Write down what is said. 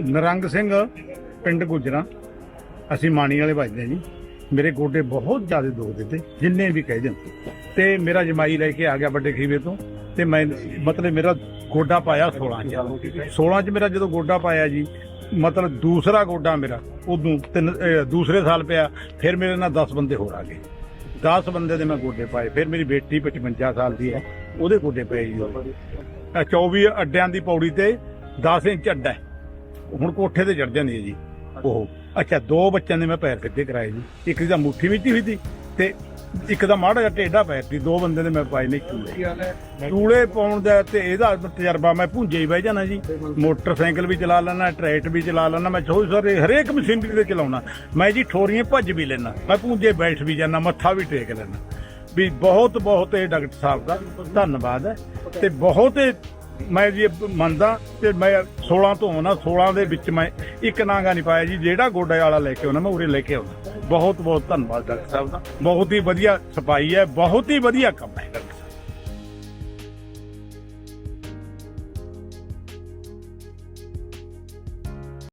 ਨਰੰਗ ਸਿੰਘ, ਪਿੰਡ ਗੁਜਰਾ। ਅਸੀਂ ਮਾਣੀ ਵਾਲੇ ਵੱਜਦੇ ਹਾਂ ਜੀ। ਮੇਰੇ ਗੋਡੇ ਬਹੁਤ ਜ਼ਿਆਦਾ ਦੁਖਦੇ ਤੇ ਜਿੰਨੇ ਵੀ ਕਹਿ ਦੇਣ ਤੇ ਮੇਰਾ ਜਮਾਈ ਲੈ ਕੇ ਆ ਗਿਆ ਵੱਡੇ ਖੀਵੇ ਤੋਂ। ਤੇ ਮੈਂ, ਮਤਲਬ ਮੇਰਾ ਗੋਡਾ ਪਾਇਆ 16 ਚ। 16 ਚ ਮੇਰਾ ਜਦੋਂ ਗੋਡਾ ਪਾਇਆ ਜੀ, ਮਤਲਬ ਦੂਸਰਾ ਗੋਡਾ ਮੇਰਾ, ਉਦੋਂ ਤਿੰਨ ਦੂਸਰੇ ਸਾਲ ਪਿਆ, ਫਿਰ ਮੇਰੇ ਨਾਲ 10 ਬੰਦੇ ਹੋਰ ਆ ਗਏ। 10 ਬੰਦੇ ਦੇ ਮੈਂ ਗੋਡੇ ਪਾਏ। ਫਿਰ ਮੇਰੀ ਬੇਟੀ 55 ਸਾਲ ਦੀ ਹੈ, ਉਹਦੇ ਗੋਡੇ ਪਏ ਜੀ। ਇਹ 24 ਅੱਡਿਆਂ ਦੀ ਪੌੜੀ ਤੇ 10 ਇੰਚ ਅੱਡਾ ਹੁਣ ਕੋਠੇ ਤੇ ਚੜ ਜਾਂਦੀ ਹੈ ਜੀ। ਉਹ ਅੱਛਾ ਦੋ ਬੱਚਿਆਂ ਦੇ ਮੈਂ ਪੈਰ ਸਿੱਧੇ ਕਰਾਏ ਜੀ। ਇੱਕ ਦੀ ਤਾਂ ਮੁੱਠੀ ਵਿੱਚ ਹੋਈ ਸੀ ਤੇ ਇੱਕ ਦਾ ਮਾੜਾ ਜਿਹਾ ਟੇਢਾ ਪੈਰ ਸੀ। ਦੋ ਬੰਦੇ ਦੇ ਮੈਂ ਪਾਏ ਨੇ ਚੂਲੇ। ਚੂਲੇ ਪਾਉਣ ਦਾ ਤੇ ਇਹਦਾ ਤਜਰਬਾ ਮੈਂ ਭੁੰਜੇ ਹੀ ਬਹਿ ਜਾਣਾ ਜੀ। ਮੋਟਰਸਾਈਕਲ ਵੀ ਚਲਾ ਲੈਣਾ ਟਰੈਕਟਰ ਵੀ ਚਲਾ ਲੈਣਾ ਮੈਂ ਚੋਈ ਸਾਰੇ ਹਰੇਕ ਮਸ਼ੀਨਰੀ ਤੇ ਚਲਾਉਣਾ। ਮੈਂ ਜੀ ਠੋਰੀਆਂ ਭੱਜ ਵੀ ਲੈਣਾ ਮੈਂ ਭੁੰਜੇ ਬੈਠ ਵੀ ਜਾਣਾ ਮੱਥਾ ਵੀ ਟੇਕ ਲੈਣਾ ਵੀ ਬਹੁਤ ਬਹੁਤ ਇਹ ਡਾਕਟਰ ਸਾਹਿਬ ਦਾ ਧੰਨਵਾਦ ਹੈ। ਤੇ ਬਹੁਤ ਮੈਂ ਜੀ ਮੰਨਦਾ ਤੇ ਮੈਂ 16 ਤੋਂ ਆਉਣਾ 16 ਦੇ ਵਿੱਚ ਮੈਂ ਇੱਕ ਨਾਂਗਾ ਨਹੀਂ ਪਾਇਆ ਜੀ, ਜਿਹੜਾ ਗੋਡੇ ਵਾਲਾ ਲੈ ਕੇ ਆਉਣਾ ਮੈਂ ਉਰੇ ਲੈ ਕੇ ਆਉਣਾ ਬਹੁਤ ਬਹੁਤ ਧੰਨਵਾਦ ਡਾਕਟਰ ਸਾਹਿਬ ਦਾ। ਬਹੁਤ ਹੀ ਵਧੀਆ ਸਫ਼ਾਈ ਹੈ, ਬਹੁਤ ਹੀ ਵਧੀਆ ਕੰਮ ਹੈ।